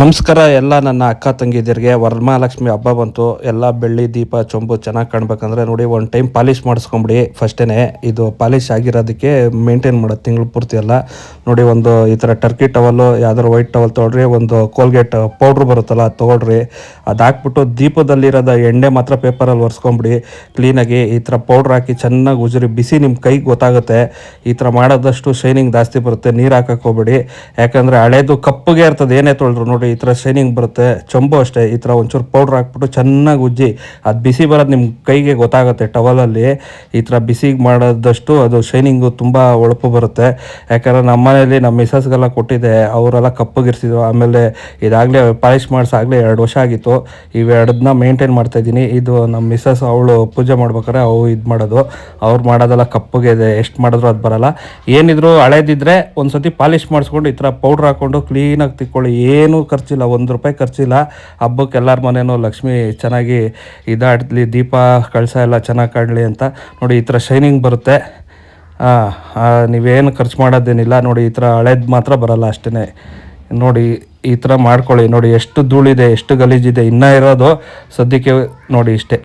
ನಮಸ್ಕಾರ, ಎಲ್ಲ ನನ್ನ ಅಕ್ಕ ತಂಗಿದಿರಿಗೆ, ವರ್ಮಹಾಲಕ್ಷ್ಮಿ ಹಬ್ಬ ಬಂತು. ಎಲ್ಲ ಬೆಳ್ಳಿ ದೀಪ, ಚೊಂಬು ಚೆನ್ನಾಗಿ ಕಾಣ್ಬೇಕಂದ್ರೆ ನೋಡಿ, ಒಂದು ಟೈಮ್ ಪಾಲಿಶ್ ಮಾಡಿಸ್ಕೊಂಬಿಡಿ. ಫಸ್ಟೇ ಇದು ಪಾಲಿಶ್ ಆಗಿರೋದಕ್ಕೆ ಮೇಂಟೈನ್ ಮಾಡೋದು ತಿಂಗಳು ಪೂರ್ತಿ ಎಲ್ಲ ನೋಡಿ, ಒಂದು ಈ ಥರ ಟರ್ಕಿ ಟವಲ್ಲು ಯಾವ್ದಾದ್ರು ವೈಟ್ ಟವಲ್ ತೊಗೊಳ್ರಿ, ಒಂದು ಕೋಲ್ಗೇಟ್ ಪೌಡ್ರ್ ಬರುತ್ತಲ್ಲ, ಅದು ತೊಗೊಳ್ರಿ. ಅದು ಹಾಕ್ಬಿಟ್ಟು ದೀಪದಲ್ಲಿರೋದ ಎಣ್ಣೆ ಮಾತ್ರ ಪೇಪರಲ್ಲಿ ಒರೆಸ್ಕೊಂಬಿಡಿ. ಕ್ಲೀನಾಗಿ ಈ ಥರ ಪೌಡ್ರ್ ಹಾಕಿ ಚೆನ್ನಾಗಿ ಉಜ್ರಿ, ಬಿಸಿ ನಿಮ್ಮ ಕೈಗೆ ಗೊತ್ತಾಗುತ್ತೆ. ಈ ಥರ ಮಾಡೋದಷ್ಟು ಶೈನಿಂಗ್ ಜಾಸ್ತಿ ಬರುತ್ತೆ, ನೀರು ಹಾಕಕ್ಕೆ ಹೋಗ್ಬೇಡಿ. ಯಾಕಂದರೆ ಹಳೇದು ಕಪ್ಪಗೆ ಇರ್ತದೆ, ಏನೇ ತೊಳ್ರು ನೋಡಿ ಈ ಥರ ಶೈನಿಂಗ್ ಬರುತ್ತೆ, ಚೊಂಬು ಅಷ್ಟೇ, ಈ ಥರ ಒಂಚೂರು ಪೌಡ್ರ್ ಹಾಕ್ಬಿಟ್ಟು ಚೆನ್ನಾಗಿ ಉಜ್ಜಿ, ಅದು ಬಿಸಿ ಬರೋದು ನಿಮ್ಮ ಕೈಗೆ ಗೊತ್ತಾಗುತ್ತೆ ಟವಲಲ್ಲಿ ಈ ಥರ ಬಿಸಿಗೆ ಮಾಡೋದಷ್ಟು ಅದು ಶೈನಿಂಗು ತುಂಬ ಹೊಳಪು ಬರುತ್ತೆ. ಯಾಕಂದರೆ ನಮ್ಮ ಮನೆಯಲ್ಲಿ ನಮ್ಮ ಮಿಸಸ್ಗೆಲ್ಲ ಕೊಟ್ಟಿದ್ದೆ ಅವರೆಲ್ಲ ಕಪ್ಪಗಿರ್ತಿದ್ರು ಆಮೇಲೆ ಇದಾಗಲೇ ಪಾಲಿಶ್ ಮಾಡಿಸಾಗಲೇ ಎರಡು ವರ್ಷ ಆಗಿತ್ತು, ಇವೆರಡನ್ನ ಮೇಂಟೈನ್ ಮಾಡ್ತಾ ಇದ್ದೀನಿ. ಇದು ನಮ್ಮ ಮಿಸಸ್ ಅವಳು ಪೂಜೆ ಮಾಡ್ಬೇಕಾದ್ರೆ ಅವು ಇದು ಮಾಡೋದು, ಅವ್ರು ಮಾಡೋದೆಲ್ಲ ಕಪ್ಪಗೆ ಇದೆ, ಎಷ್ಟು ಮಾಡಿದ್ರು ಅದು ಬರಲ್ಲ. ಏನಿದ್ರು ಹಳೇದಿದ್ರೆ ಒಂದ್ಸತಿ ಪಾಲಿಶ್ ಮಾಡಿಸ್ಕೊಂಡು ಈ ಥರ ಪೌಡ್ರ್ ಹಾಕ್ಕೊಂಡು ಕ್ಲೀನಾಗಿ ತಿಕ್ಕೊಳ್ಳಿ, ಏನೂ ಖರ್ಚಿಲ್ಲ, ಒಂದು ರೂಪಾಯಿ ಖರ್ಚಿಲ್ಲ. ಹಬ್ಬಕ್ಕೆ ಎಲ್ಲರ ಮನೇನೂ ಲಕ್ಷ್ಮಿ ಚೆನ್ನಾಗಿ ಇದಾಡಲಿ, ದೀಪ ಕಳಸ ಎಲ್ಲ ಚೆನ್ನಾಗಿ ಕಾಣಲಿ ಅಂತ ನೋಡಿ ಈ ಥರ ಶೈನಿಂಗ್ ಬರುತ್ತೆ. ನೀವೇನು ಖರ್ಚು ಮಾಡೋದೇನಿಲ್ಲ, ನೋಡಿ ಈ ಥರ ಹಳೇದು ಮಾತ್ರ ಬರಲ್ಲ ಅಷ್ಟೇ ನೋಡಿ ಈ ಥರ ಮಾಡ್ಕೊಳ್ಳಿ, ನೋಡಿ ಎಷ್ಟು ಧೂಳಿದೆ, ಎಷ್ಟು ಗಲೀಜಿದೆ, ಇನ್ನೂ ಇರೋದು ಸದ್ಯಕ್ಕೆ ನೋಡಿ ಇಷ್ಟೇ.